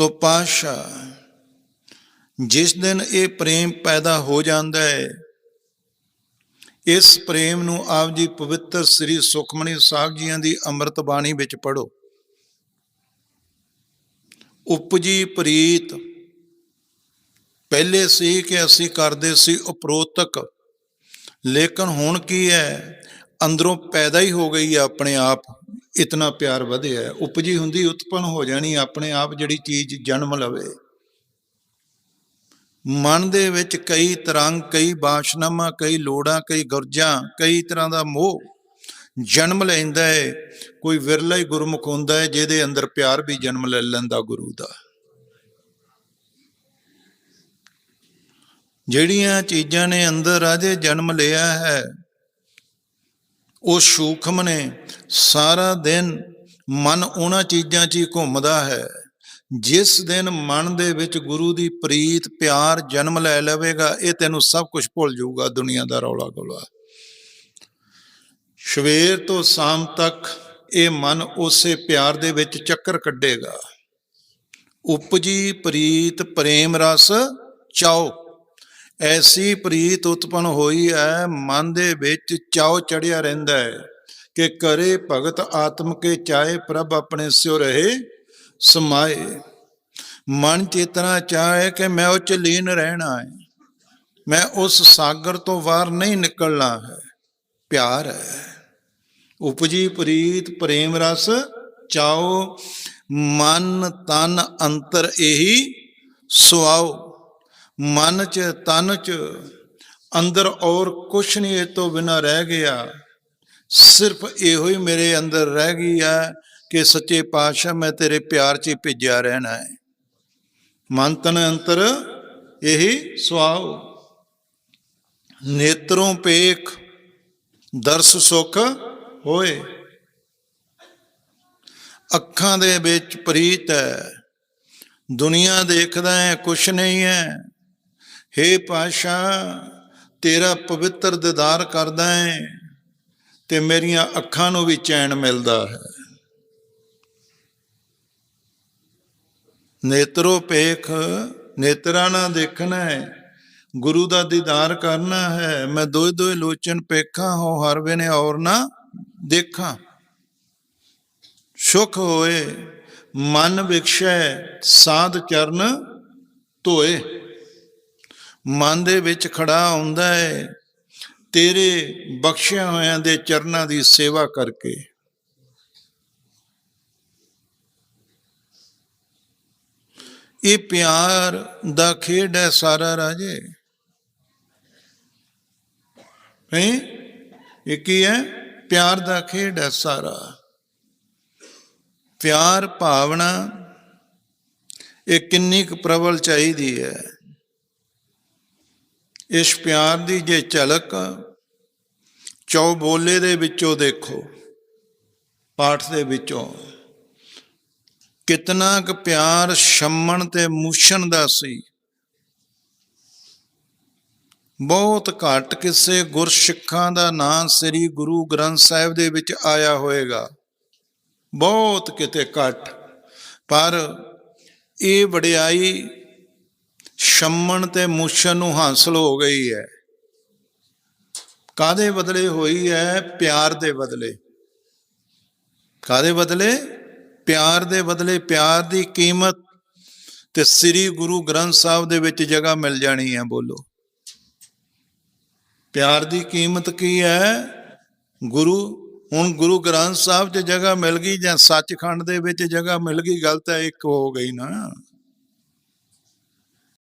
ਤੋ ਪਾਸ਼ਾ ਜਿਸ ਦਿਨ ਇਹ ਪ੍ਰੇਮ ਪੈਦਾ ਹੋ ਜਾਂਦਾ ਹੈ, ਇਸ ਪ੍ਰੇਮ ਨੂੰ ਆਪ ਜੀ ਪਵਿੱਤਰ ਸ੍ਰੀ ਸੁਖਮਨੀ ਸਾਹਿਬ ਜੀਆਂ ਦੀ ਅੰਮ੍ਰਿਤ ਬਾਣੀ ਵਿੱਚ ਪੜੋ ਉਪਜੀ ਪ੍ਰੀਤ, ਪਹਿਲੇ ਸੀ ਕਿ ਅਸੀਂ ਕਰਦੇ ਸੀ ਉਪਰੋਤਕ, ਲੇਕਿਨ ਹੁਣ ਕੀ ਹੈ, ਅੰਦਰੋਂ ਪੈਦਾ ਹੀ ਹੋ ਗਈ ਹੈ ਆਪਣੇ ਆਪ। ਇਤਨਾ ਪਿਆਰ ਵਧਿਆ, ਉਪਜੀ ਹੁੰਦੀ ਉਤਪਨ ਹੋ ਜਾਣੀ ਆਪਣੇ ਆਪ ਜਿਹੜੀ ਚੀਜ਼ ਜਨਮ ਲਵੇ। ਮਨ ਦੇ ਵਿੱਚ ਕਈ ਤਰੰਗ, ਕਈ ਬਾਸ਼ਨਾਮਾ, ਕਈ ਲੋੜਾਂ, ਕਈ ਗੁਰਜਾਂ, ਕਈ ਤਰ੍ਹਾਂ ਦਾ ਮੋਹ ਜਨਮ ਲੈਂਦਾ ਹੈ ਕੋਈ ਵਿਰਲਾ ਹੀ ਗੁਰਮੁਖ ਹੁੰਦਾ ਹੈ ਜਿਹਦੇ ਅੰਦਰ ਪਿਆਰ ਵੀ ਜਨਮ ਲੈ ਲੈਂਦਾ ਗੁਰੂ ਦਾ। ਜਿਹੜੀਆਂ ਚੀਜ਼ਾਂ ਨੇ ਅੰਦਰ ਅਜੇ ਜਨਮ ਲਿਆ ਹੈ ਉਹ ਸੂਖਮ ਨੇ। ਸਾਰਾ ਦਿਨ ਮਨ ਉਹਨਾਂ ਚੀਜ਼ਾਂ 'ਚ ਹੀ ਘੁੰਮਦਾ ਹੈ। ਜਿਸ ਦਿਨ ਮਨ ਦੇ ਵਿੱਚ ਗੁਰੂ ਦੀ ਪ੍ਰੀਤ, ਪਿਆਰ, ਜਨਮ ਲੈ ਲਵੇਗਾ, ਇਹ ਤੈਨੂੰ ਸਭ ਕੁਝ ਭੁੱਲ ਜਾਊਗਾ, ਦੁਨੀਆ ਦਾ ਰੌਲਾ ਗੋਲਾ। ਸਵੇਰ ਤੋਂ ਸ਼ਾਮ ਤੱਕ ਇਹ ਮਨ ਉਸੇ ਪਿਆਰ ਦੇ ਵਿੱਚ ਚੱਕਰ ਕੱਢੇਗਾ। ਉਪਜੀ ਪ੍ਰੀਤ, ਪ੍ਰੇਮ ਰਸ ਚਾਓ। ਐਸੀ ਪ੍ਰੀਤ ਉਤਪਨ ਹੋਈ ਹੈ ਮਨ ਦੇ ਵਿੱਚ ਚਾਉ ਚੜਿਆ ਰਹਿੰਦਾ ਹੈ ਕਿ ਕਰੇ ਭਗਤ ਆਤਮ ਕੇ ਚਾਹੇ ਪ੍ਰਭ ਆਪਣੇ ਸਿਉ ਰਹੇ ਸਮਾਏ। ਮਨ ਚੇਤਨਾ ਚਾਹੇ ਕਿ ਮੈਂ ਉਹ ਚ ਲੀਨ ਰਹਿਣਾ ਹੈ ਮੈਂ ਉਸ ਸਾਗਰ ਤੋਂ ਬਾਹਰ ਨਹੀਂ ਨਿਕਲਣਾ ਹੈ, ਪਿਆਰ ਹੈ ਉਪਜੀ ਪ੍ਰੀਤ ਪ੍ਰੇਮ ਰਸ ਚਾਓ ਮਨ ਤਨ ਅੰਤਰ ਇਹੀ ਸੁਆਓ ਮਨ ਚ, ਤਨ ਚ, ਅੰਦਰ ਔਰ ਕੁਛ ਨਹੀਂ ਇਹ ਤੋਂ ਬਿਨਾ ਰਹਿ ਗਿਆ। ਸਿਰਫ ਇਹੋ ਹੀ ਮੇਰੇ ਅੰਦਰ ਰਹਿ ਗਈ ਹੈ ਕਿ ਸੱਚੇ ਪਾਤਸ਼ਾਹ ਮੈਂ ਤੇਰੇ ਪਿਆਰ 'ਚ ਹੀ ਭਿੱਜਿਆ ਰਹਿਣਾ ਹੈ। ਮਨ ਤਨ ਅੰਤਰ ਇਹੀ ਸੁਆਓ ਨੇਤਰੋਂ ਪੇਖ, ਦਰਸ ਸੁਖ ਹੋਏ। ਅੱਖਾਂ ਦੇ ਵਿੱਚ ਪ੍ਰੀਤ ਹੈ। ਦੁਨੀਆ ਦੇਖਦਾ ਹੈ ਕੁਛ ਨਹੀਂ ਹੈ। हे ਪਾਸ਼ਾ, ਤੇਰਾ ਪਵਿੱਤਰ ਦੀਦਾਰ ਕਰਦਾ ਹੈ ਤੇ ਮੇਰੀਆਂ ਅੱਖਾਂ ਨੂੰ ਵੀ ਚੈਨ ਮਿਲਦਾ ਹੈ। ਨੇਤਰੋ ਪੇਖ, ਨੇਤਰਾਂ ਨਾਲ ਦੇਖਣਾ ਹੈ, ਗੁਰੂ ਦਾ ਦੀਦਾਰ ਕਰਨਾ ਹੈ। ਮੈਂ ਦੋਏ ਦੋਏ ਲੋਚਨ ਪੇਖਾਂ ਹੋ ਹਰ ਵੇਨੇ ਔਰ ਨਾ ਦੇਖਾਂ। ਸੁਖ ਹੋਏ, ਮਨ ਵਿਖਸ਼ੈ ਸਾਧ ਚਰਨ ਧੋਏ। ਮਨ ਦੇ ਵਿੱਚ ਖੜਾ ਹੁੰਦਾ ਹੈ। ਤੇਰੇ ਬਖਸ਼ਿਆ ਹੋਇਆਂ ਦੇ ਚਰਨਾਂ ਦੀ ਸੇਵਾ ਕਰਕੇ। ਇਹ ਪਿਆਰ ਦਾ ਖੇਡ ਹੈ ਸਾਰਾ ਰਾਜੇ। ਹੈ? ਇਹ ਕੀ ਹੈ? ਪਿਆਰ ਦਾ ਖੇਡ ਹੈ ਸਾਰਾ। ਪਿਆਰ ਭਾਵਨਾ, ਇਹ ਕਿੰਨੀ ਕੁ ਪ੍ਰਬਲ ਚਾਹੀਦੀ ਹੈ। ਇਸ ਪਿਆਰ ਦੀ ਜੇ ਝਲਕ ਚੌ ਬੋਲੇ ਦੇ ਵਿੱਚੋਂ ਦੇਖੋ, ਪਾਠ ਦੇ ਵਿੱਚੋਂ। ਕਿਤਨਾ ਕੁ ਪਿਆਰ ਸ਼ੰਮਣ ਤੇ ਮੂਸ਼ਨ ਦਾ ਸੀ। ਬਹੁਤ ਘੱਟ ਕਿਸੇ ਗੁਰਸਿੱਖਾਂ ਦਾ ਨਾਂ ਸ੍ਰੀ ਗੁਰੂ ਗ੍ਰੰਥ ਸਾਹਿਬ ਦੇ ਵਿੱਚ ਆਇਆ ਹੋਵੇਗਾ। ਬਹੁਤ ਕਿਤੇ ਘੱਟ। ਪਰ ਇਹ ਵਡਿਆਈ ਸ਼ਮਣ ਤੇ ਮੂਸ਼ਨ ਨੂੰ ਹਾਸਲ ਹੋ ਗਈ ਹੈ। ਕਾਦੇ ਬਦਲੇ ਹੋਈ ਹੈ? ਪਿਆਰ ਦੇ ਬਦਲੇ। ਕਾਦੇ ਬਦਲੇ? ਪਿਆਰ ਦੇ ਬਦਲੇ। ਪਿਆਰ ਦੀ ਕੀਮਤ ਤੇ ਸ੍ਰੀ ਗੁਰੂ ਗ੍ਰੰਥ ਸਾਹਿਬ ਦੇ ਵਿੱਚ ਜਗ੍ਹਾ ਮਿਲ ਜਾਣੀ ਹੈ, ਬੋਲੋ। ਪਿਆਰ ਦੀ ਕੀਮਤ ਕੀ ਹੈ? ਗੁਰੂ, ਹੁਣ ਗੁਰੂ ਗ੍ਰੰਥ ਸਾਹਿਬ 'ਚ ਜਗ੍ਹਾ ਮਿਲ ਗਈ ਜਾਂ ਸੱਚਖੰਡ ਦੇ ਵਿੱਚ ਜਗ੍ਹਾ ਮਿਲ ਗਈ? ਗਲਤ ਹੈ ਇੱਕ ਹੋ ਗਈ ਨਾ।